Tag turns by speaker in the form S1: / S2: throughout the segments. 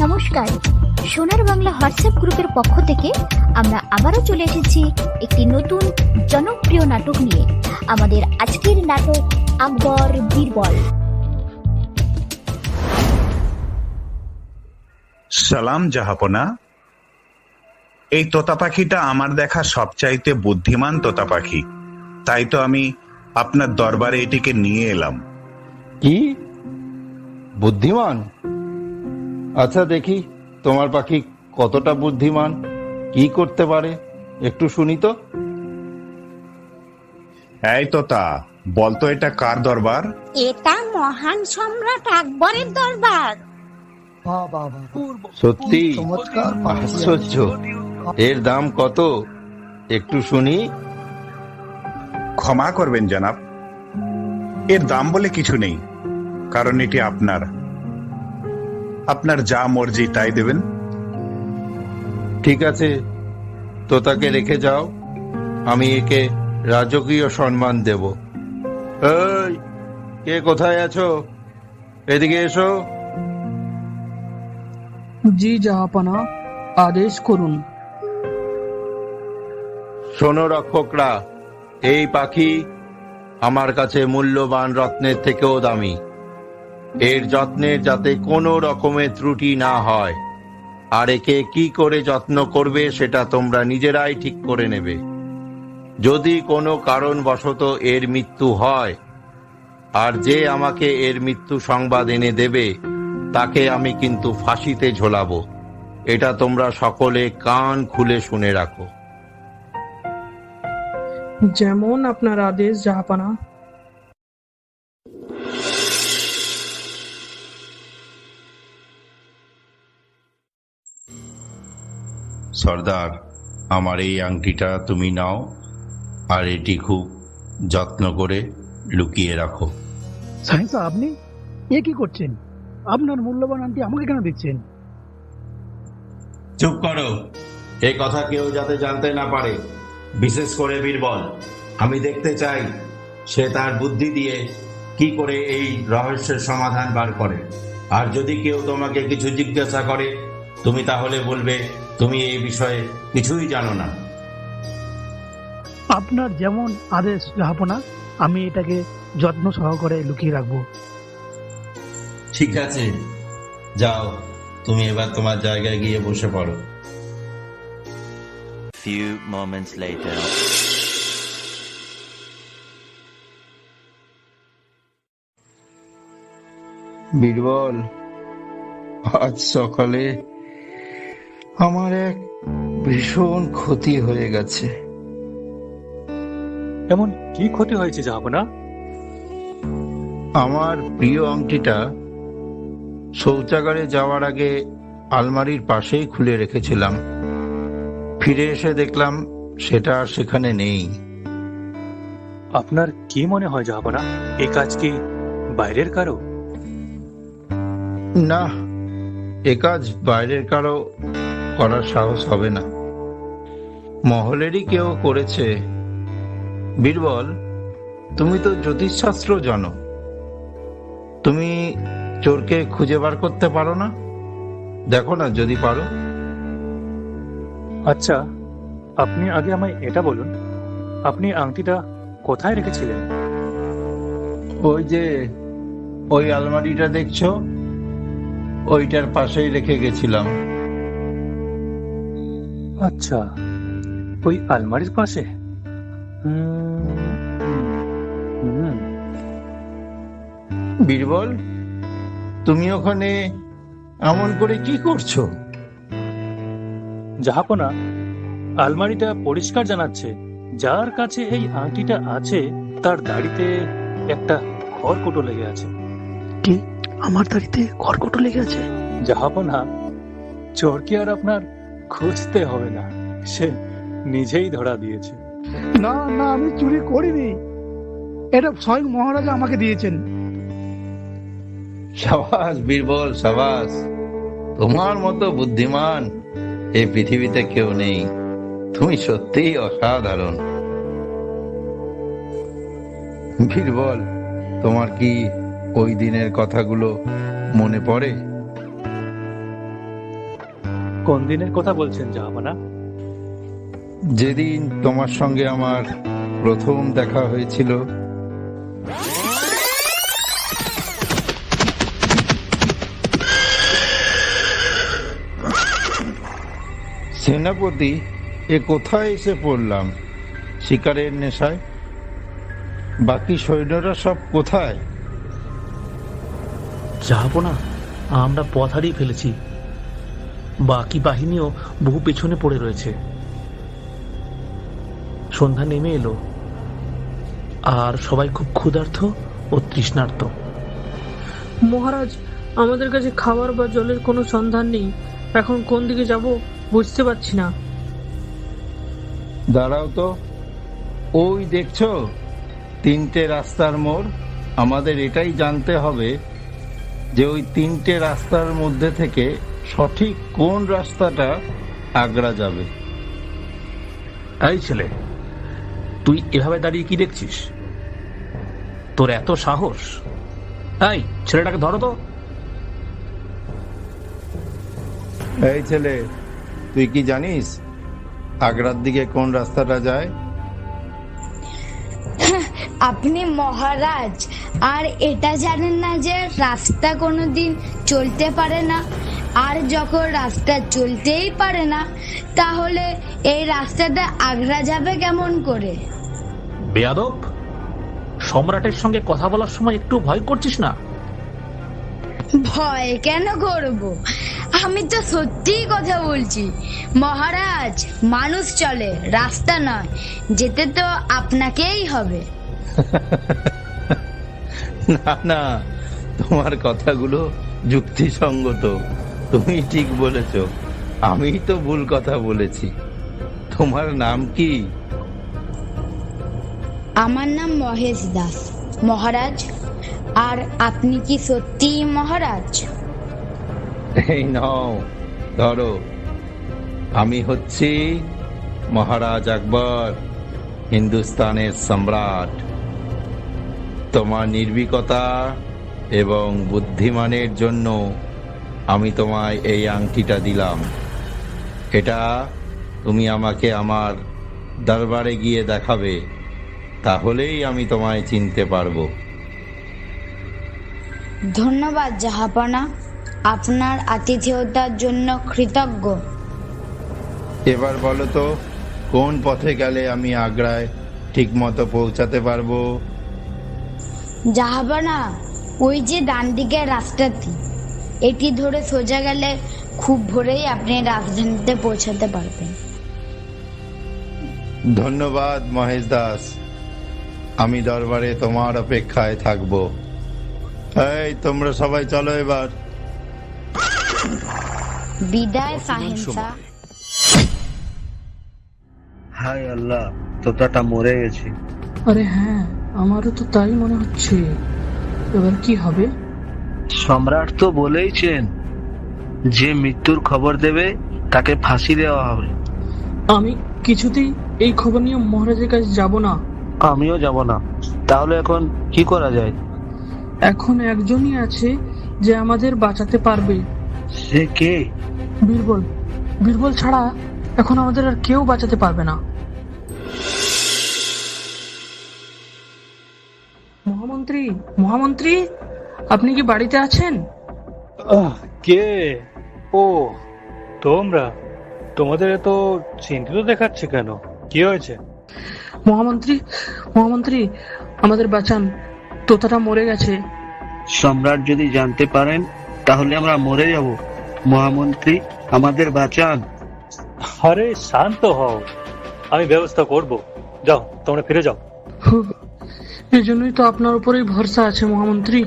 S1: নমস্কার। সোনার বাংলা হোয়াটসঅ্যাপ গ্রুপের পক্ষ থেকে আমরা আবারও চলে এসেছি একটি নতুন জনপ্রিয় নাটক নিয়ে। আমাদের আজকের নাটক আকবর বীরবল।
S2: সালাম জাহাপনা। এই তোতা পাখিটা আমার দেখা সবচাইতে বুদ্ধিমান তোতা পাখি। তাই তো আমি আপনার দরবারে এটিকে নিয়ে এলাম।
S3: কি? বুদ্ধিমান? আচ্ছা দেখি তোমার পাখি কতটা বুদ্ধিমান কি করতে পারে? একটু শুনি তো।
S2: এই তোতা বলতো এটা কার দরবার?
S4: এটা মহান সম্রাট আকবরের দরবার।
S3: সত্যি আশ্চর্য। এর দাম কত? একটু শুনি।
S2: ক্ষমা করবেন জানাব। এর দাম বলে কিছু নেই কারণ এটি আপনার। আপনার যা মর্জি তাই দেবেন।
S3: ঠিক আছে তো তাকে রেখে যাও আমি একে রাজকীয় সম্মান দেব। এই কে কোথায় আছো? এদিকে এসো।
S5: জি জাহাপানা আদেশ করুন।
S3: শোনো রক্ষকরা এই পাখি আমার কাছে মূল্যবান রত্নের থেকেও দামি। এর যত্নের যাতে কোনো রকমের ত্রুটি না হয়। আর একে কি করে যত্ন করবে সেটা তোমরা নিজেরাই ঠিক করে নেবে। যদি কোনো কারণবশত এর মৃত্যু হয়, আর যে আমাকে এর মৃত্যু সংবাদ এনে দেবে, তাকে আমি কিন্তু ফাঁসিতে ঝোলাবো। এটা তোমরা সকলে কান খুলে শুনে রাখো।
S5: যেমন আপনার আদেশ, জাহাপানা।
S3: সর্দার আমার এই আংটিটা তুমি নাও আর এটি খুব যত্ন করে লুকিয়ে রাখো।
S6: সাইন্স আপনি? এ কি করছেন? আপনার মূল্যবান আংটি আমাকে কেন দিচ্ছেন?
S3: চুপ করো। এই কথা কেউ যাতে জানতে না পারে। বিশেষ করে বীরবল আমি দেখতে চাই সে তার বুদ্ধি দিয়ে কি করে এই রহস্যের সমাধান বার করে। আর যদি কেউ তোমাকে কিছু জিজ্ঞাসা করে তুমি তাহলে বলবে তুমি এই বিষয়ে কিছুই জানো না।
S6: আপনার যেমন আদেশ জাহাপনা আমি এটাকে যত্ন সহকারে লুকিয়ে রাখব।
S3: ঠিক আছে যাও তুমি এবার তোমার জায়গায় গিয়ে বসে পড়ো।
S7: Few moments later.
S3: বীরবল আজ সকালে আমার এক ভীষণ ক্ষতি হয়ে গেছে।
S8: এমন কি ক্ষতি হয়েছে জাহাপনা
S3: আমার প্রিয় আংটিটা শৌচাগারে যাওয়ার আগে আলমারির পাশেই খুলে রেখেছিলাম। ফিরে এসে দেখলাম সেটা আর সেখানে নেই।
S8: আপনার কি মনে হয় জাহাপনা এই কাজ কি বাইরের কারও?
S3: না এ কাজ বাইরের কারও করার সাহস হবে না। মহলেরই কেউ করেছে। বীরবল তুমি তো জ্যোতিষশাস্ত্র জানো। তুমি চোরকে খুঁজে বার করতে পারো না? দেখো না যদি পারো।
S8: আচ্ছা আপনি আগে আমায় এটা বলুন। আপনি আংটিটা কোথায় রেখেছিলেন?
S3: ওই যে ওই আলমারিটা দেখছ? ওইটার পাশেই রেখে গেছিলাম।
S8: আচ্ছা ওই আলমারির পাশে? হুম, হুম,
S3: বীরবল তুমি ওখানে এমন করে কি করছ?
S8: জাহাপনা আলমারিটা পরিষ্কার জানাচ্ছে যার কাছে এই আংটিটা আছে তার দাড়িতে একটা খড়কুটো লেগে আছে।
S6: কি? আমার দাড়িতে খড়কটো লেগে আছে?
S8: জাহাপনা চোরকে আর আপনার খুঁজতে হবে না। সে নিজেই ধরা দিয়েছে।
S6: না না আমি চুরি করিনি। এটা স্বয়ং মহারাজা আমাকে দিয়েছেন।
S3: সাবাস বীরবল সাবাস। তোমার মতো বুদ্ধিমান এই পৃথিবীতে কেউ নেই। তুমি সত্যিই অসাধারণ। বীরবল তোমার কি ওই দিনের কথাগুলো মনে পড়ে?
S8: কোন দিনের কথা বলছেন জাহাপানা
S3: যেদিন তোমার সঙ্গে আমার প্রথম দেখা হয়েছিল। সেনাপতি এ কোথায় এসে পড়লাম? শিকারের নেশায়? বাকি সৈন্যরা সব কোথায়?
S9: যাব না আমরা পথ হারিয়ে ফেলেছি। বাকি বাহিনীও বহু পেছনে পড়ে রয়েছে। সন্ধ্যা নেমে এলো। আর সবাই খুব ক্ষুধার্ত ও তৃষ্ণার্ত।
S5: মহারাজ আমাদের কাছে খাবার বা জলের কোনো সন্ধান নেই। এখন কোন দিকে যাব বুঝতে পারছি না।
S3: দাঁড়াও তো। ওই দেখছ তিনটে রাস্তার মোড়। আমাদের এটাই জানতে হবে যে ওই তিনটে রাস্তার মধ্যে থেকে সঠিক কোন রাস্তাটা আগ্রা যাবে?
S9: এই ছেলে তুই এভাবে দাঁড়িয়ে কি দেখছিস? তোর এত সাহস? এই ছেলেটাকে ধরো তো।
S3: এই ছেলে তুই কি জানিস আগ্রার দিকে কোন রাস্তাটা যায়?
S10: আপনি মহারাজ আর এটা জানেন না যে রাস্তা কোনোদিন চলতে পারে না? আর যখন রাস্তা চলতেই পারে না তাহলে এই রাস্তাটা আগ্রা যাবে কেমন করে?
S9: বেয়াদব সম্রাটের সঙ্গে কথা বলার সময় একটু ভয় করছিস না?
S10: ভয় কেন করব? আমি তো সত্যিই কথা বলছি। মহারাজ মানুষ চলে রাস্তা নয় যেতে তো আপনাকেই হবে।
S3: না না তোমার কথাগুলো যুক্তিসঙ্গত। তুমি ঠিক বলেছ। আমি তো ভুল কথা বলেছি। তোমার নাম কি?
S10: আমার নাম মহেশ দাস। মহারাজ আর আপনি কি সত্যি মহারাজ?
S3: এই নাও ধরো। আমি হচ্ছি মহারাজ আকবর হিন্দুস্তানের সম্রাট। তোমার নির্ভীকতা এবং বুদ্ধিমানের জন্য আমি তোমায় এই আংটিটা দিলাম। এটা তুমি আমাকে আমার দরবারে গিয়ে দেখাবে তাহলেই আমি তোমায় চিনতে পারব।
S10: ধন্যবাদ জাহাপনা। আপনার আতিথেয়তার জন্য কৃতজ্ঞ।
S3: এবার বলো তো কোন পথে গেলে আমি আগ্রায় ঠিক মতো পৌঁছাতে পারব?
S10: জাহাপনা ওই যে ডান দিকের রাস্তাটি। এটি ধরে সোজা গেলে খুব ভোরেই আপনি রাজধানীতে পৌঁছাতে পারবেন।
S3: ধন্যবাদ মহেশ দাস। আমি দরবারে তোমার অপেক্ষায় থাকব। এই তোমরা সবাই চলো এবার।
S10: বিদায় সাহেন্সা।
S11: হায় আল্লাহ তোতাটা মরে গেছে।
S5: আরে হ্যাঁ আমারও তো তাই মনে হচ্ছে। এবার কি হবে?
S11: সম্রাট তো বলেইছেন যে মৃত্যুর খবর দেবে তাকে ফাঁসি দেওয়া হবে।
S5: আমি কিছুতেই এই খবর নিয়ে মহারাজের কাছে যাব না।
S11: আমিও যাব না। তাহলে এখন কি করা যায়?
S5: এখন একজনই আছে যে আমাদের বাঁচাতে পারবে।
S11: সে কে?
S5: বীরবল। বীরবল ছাড়া এখন আমাদের আর কেউ বাঁচাতে পারবে না। মহামন্ত্রী মহামন্ত্রী! আপনি কি বাড়িতে আছেন?
S8: আহ, কে? ও তোমরা? তোমাদের এত চিন্তিত দেখাচ্ছে কেন? কি হয়েছে?
S5: মহামন্ত্রী মহামন্ত্রী আমাদের বাঁচান। তোতাটা মরে গেছে।
S11: সম্রাট যদি জানতে পারেন তাহলে আমরা মরে যাব। মহামন্ত্রী আমাদের বাঁচান।
S8: আরে শান্ত হও। আমি ব্যবস্থা করব। যাও তোমরা ফিরে যাও।
S5: এই জন্যই তো আপনার উপরেই ভরসা আছে মহামন্ত্রী।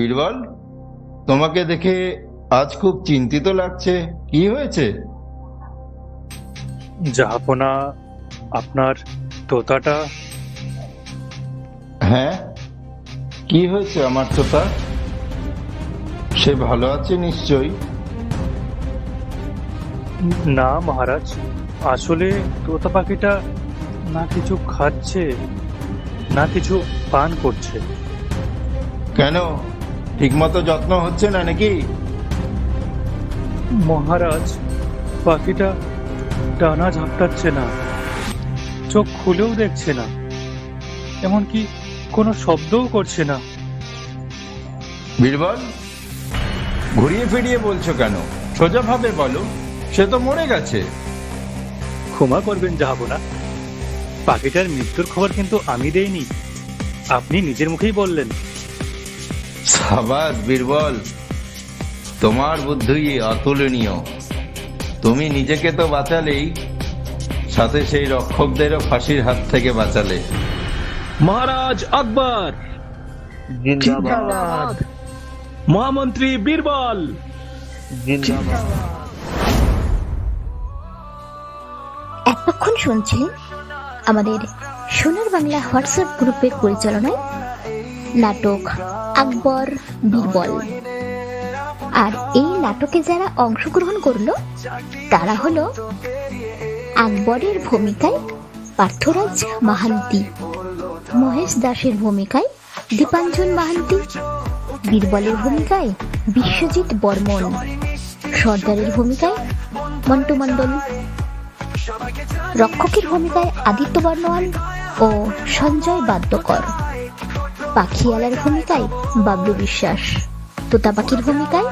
S3: বীরবল তোমাকে দেখে আজ খুব চিন্তিত লাগছে। কি হয়েছে?
S8: জাহাপনা আপনার তোতাটা।
S3: হ্যাঁ? কি হয়েছে আমার তোতা? সে ভালো আছে নিশ্চয়ই?
S8: না মহারাজ আসলে তোতা পাখিটা না কিছু খাচ্ছে না কিছু পান করছে।
S3: কেন? ঠিকমতো যত্ন হচ্ছে না নাকি?
S8: মহারাজ পাখিটা ডানা ঝাপটাচ্ছে না। চোখ খুলেও দেখছে না। এমনকি কোনো শব্দও করছে না।
S3: বীরবল ঘুরিয়ে ফিরিয়ে বলছো কেন? সোজাভাবে বলো সে তো মরে গেছে।
S8: ক্ষমা করবেন যাব না পাখিটার মৃত্যুর খবর কিন্তু আমি দেইনি। আপনি নিজের মুখেই বললেন।
S3: সাবাস বীরবল তোমার বুদ্ধি অতুলনীয়। তুমি নিজেকে তো বাঁচালেই সাথে সেই রক্ষকদেরও ফাঁসির হাত থেকে বাঁচালে।
S9: মহারাজ আকবর।
S11: জিন্দাবাদ।
S9: মহামন্ত্রী বীরবল।
S1: এতক্ষণ শুনছিলেন আমাদের সোনার বাংলা হোয়াটসঅ্যাপ গ্রুপের পরিচালনায় নাটক আকবর বীরবল আর এই নাটকে যারা অংশগ্রহণ করল, তারা হলো আকবরের ভূমিকায় পার্থরাজ মাহান্তি, মহেশ দাসের ভূমিকায় দীপাঞ্জন মাহান্তি বীরবলের ভূমিকায় বিশ্বজিৎ বর্মন, সর্দারের ভূমিকায় মন্টু মণ্ডল, রক্ষকের ভূমিকায় আদিত্য বর্ণওয়াল ও সঞ্জয় বাদ্যকর। পাখিয়ালার ভূমিকায় বাবলু বিশ্বাস। তোতা পাখির ভূমিকায়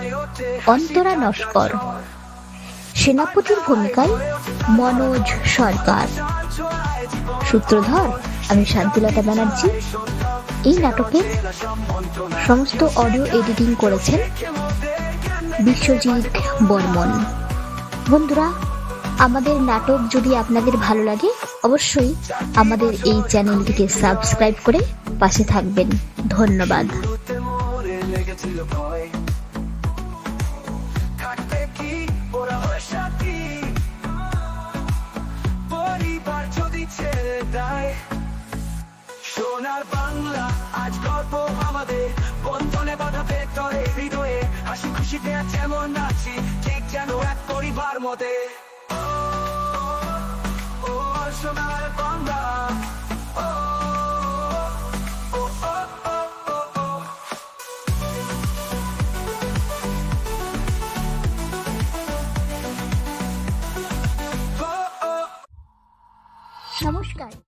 S1: অন্তরা নস্কর। সেনাপতির ভূমিকায় মনোজ সরকার। সূত্রধর, আমি শান্তিলতা ব্যানার্জি। এই নাটকের সমস্ত অডিও এডিটিং করেছেন বিশ্বজিৎ বর্মন। বন্ধুরা আমাদের নাটক যদি আপনাদের ভালো লাগে, অবশ্যই আমাদের এই চ্যানেলটিকে সাবস্ক্রাইব করে পাশে থাকবেন। ধন্যবাদ।
S12: সোনার বাংলা, আজ গল্প আমাদের। বন্ধনে বাধা ভেতরে হৃদয়ে। হাসি খুশিতে যেমন আছি ঠিক যেন এক পরিবার মতে।
S1: নমস্কার